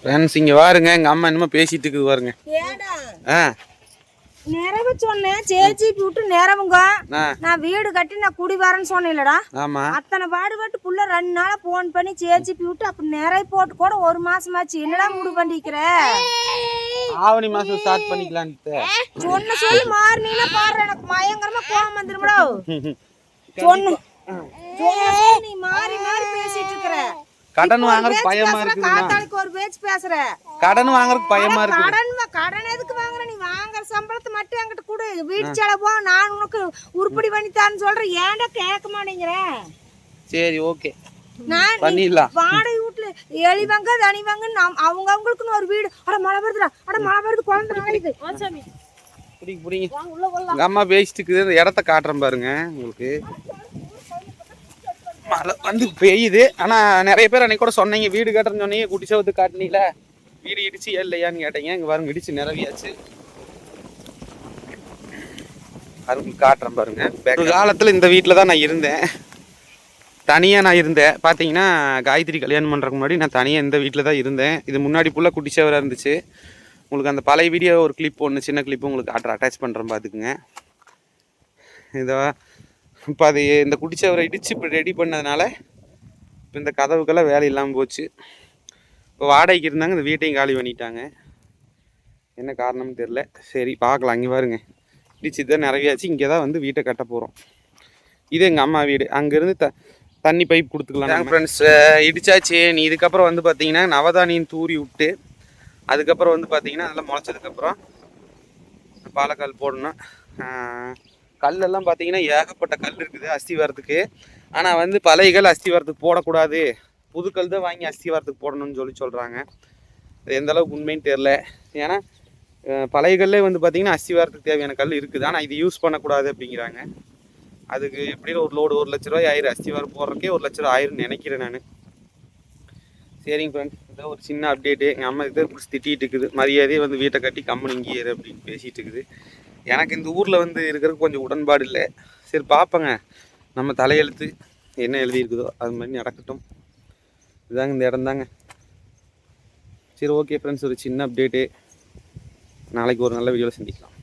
Friends இங்கே வாருங்க. எங்கள் அம்மா என்னமோ பேசிட்டு இருக்குது பாருங்க. ஏடா? ஆ. நிறவு சொன்னேன். சேச்சி விட்டு நிறவுங்க நான் வீடு கட்டி நான் குடி வரேன்னு சொன்னேன்லடா. ஆமாம் அத்தனை பாடுபட்டு புள்ள ரெண்டு நாளா போன் பண்ணி சேச்சி விட்டு அப்ப நிறைய போட்டு கூட ஒரு மாசமாச்சு. என்னடா முடி பண்ணிக்கிற? ஆவணி மாதம் ஸ்டார்ட் பண்ணிக்கலான்ட்டு. சொன்ன சொல்லி மாறினீங்கன்னா பாரு எனக்கு பயங்கரமா கோவம் வந்துருமடா. சொன்ன நீ மாறி மாறி பேசிட்டு இருக்கிற. கடன் வாங்குறதுக்கு பயமா இருக்குதுண்ணா காத்தாளுக்கு ஒரு பேச்சு பேசுற. கடன் வாங்குறதுக்கு பயமா அட, இருக்குது. கடன் கடன் எதுக்கு வாங்குற? நீ வாங்குற சம்பளத்தை மட்டும் என்கிட்ட கொடு. வீட்டு செலவு நான் உனக்கு உருப்படி பண்ணித்தான்னு சொல்றேன் ஏன்டா கேட்க மாட்டேங்கிற சரி ஓகே. நான் பண்ணிடலாம். வாடகை வீட்டுல எலிவங்க தனிவங்க அவங்க அவங்களுக்குன்னு ஒரு வீடு. அட மழை வருதுடா அட மழை வருது குழந்தை நாளைக்கு பிடிங்க பிடிங்க. அம்மா பேசிட்டு இருக்குது. இடத்த காட்டுறேன் பாருங்க உங்களுக்கு. மழை வந்து பெய்யுது. ஆனால் நிறைய பேர் அன்னைக்கு கூட சொன்னீங்க வீடு கட்டுறேன்னு சொன்னீங்க குட்டி சவத்து காட்டினீல வீடு இடிச்சு இல்லையான்னு கேட்டீங்க. இங்கே பாருங்க இடிச்சு நிறவியாச்சு அது காட்டுறேன் பாருங்க. ஒரு காலத்தில் இந்த வீட்டில் தான் நான் இருந்தேன். தனியாக நான் இருந்தேன். பார்த்தீங்கன்னா காயத்ரி கல்யாணம் பண்ணுறதுக்கு முன்னாடி நான் தனியாக இந்த வீட்டில் தான் இருந்தேன். இது முன்னாடி ஃபுல்லாக குட்டி சேவராக இருந்துச்சு. உங்களுக்கு அந்த பழைய வீடியோ ஒரு கிளிப் ஒன்று சின்ன கிளிப்பு உங்களுக்கு காட்டுற அட்டாச் பண்ணுறேன் பார்த்துக்குங்க இதை இப்போ அது இந்த குடிச்சவரை இடித்து இப்போ ரெடி பண்ணதுனால இப்போ இந்த கதவுக்கெல்லாம் வேலை இல்லாமல் போச்சு. இப்போ வாடகைக்கு இருந்தாங்க இந்த வீட்டையும் காலி பண்ணிட்டாங்க. என்ன காரணம்னு தெரில சரி பார்க்கலாம். இங்கே பாருங்க. இடிச்சு தான் நிறையாச்சு. இங்கே தான் வந்து வீட்டை கட்ட போகிறோம் இது எங்கள் அம்மா வீடு. அங்கேருந்து த தண்ணி பைப் கொடுத்துக்கலாம் ஃப்ரெண்ட்ஸ் இடிச்சாச்சு. நீ இதுக்கப்புறம் வந்து பார்த்தீங்கன்னா நவதானியம் தூரி விட்டு அதுக்கப்புறம் வந்து பார்த்தீங்கன்னா நல்லா முளைச்சதுக்கப்புறம் பாலக்கால் போடணும். கல்லெல்லாம் பார்த்தீங்கன்னா ஏகப்பட்ட கல் இருக்குது அஸ்திவாரத்துக்கு ஆனால் வந்து பழைகள் அஸ்திவாரத்துக்கு போடக்கூடாது. புதுக்கல் தான் வாங்கி அஸ்திவாரத்துக்கு போடணும்னு சொல்லி சொல்கிறாங்க அது எந்த அளவுக்கு உண்மைன்னு தெரில ஏன்னா அஹ் பழைய கல்லே வந்து பார்த்திங்கன்னா அஸ்திவாரத்துக்கு தேவையான கல் இருக்குது. ஆனால் இது யூஸ் பண்ணக்கூடாது அப்படிங்கிறாங்க. அதுக்கு எப்படியும் ஒரு லோடு ஒரு லட்ச ரூபாய் ஆயிரம். அஸ்திவாரம் போடுறக்கே ஒரு லட்ச ரூபா ஆயிரம்னு நினைக்கிறேன் நான். சரிங்க ஃப்ரெண்ட்ஸ் இதான் ஒரு சின்ன அப்டேட்டு எங்கள் அம்மா இதை திட்டிகிட்டு இருக்குது. மரியாதையே வந்து வீட்டை கட்டி கம்மன் இங்கே அப்படின்னு பேசிகிட்டு இருக்குது. எனக்கு இந்த ஊரில் வந்து இருக்கிறதுக்கு கொஞ்சம் உடன்பாடு இல்லை. சரி பார்ப்பேங்க நம்ம தலையெழுத்து என்ன எழுதியிருக்குதோ அது மாதிரி நடக்கட்டும். இதாங்க இந்த இடம் தாங்க. சரி ஓகே ஃப்ரெண்ட்ஸ் ஒரு சின்ன அப்டேட்டு நாளைக்கு ஒரு நல்ல வீடியோவில் சந்திக்கலாம்.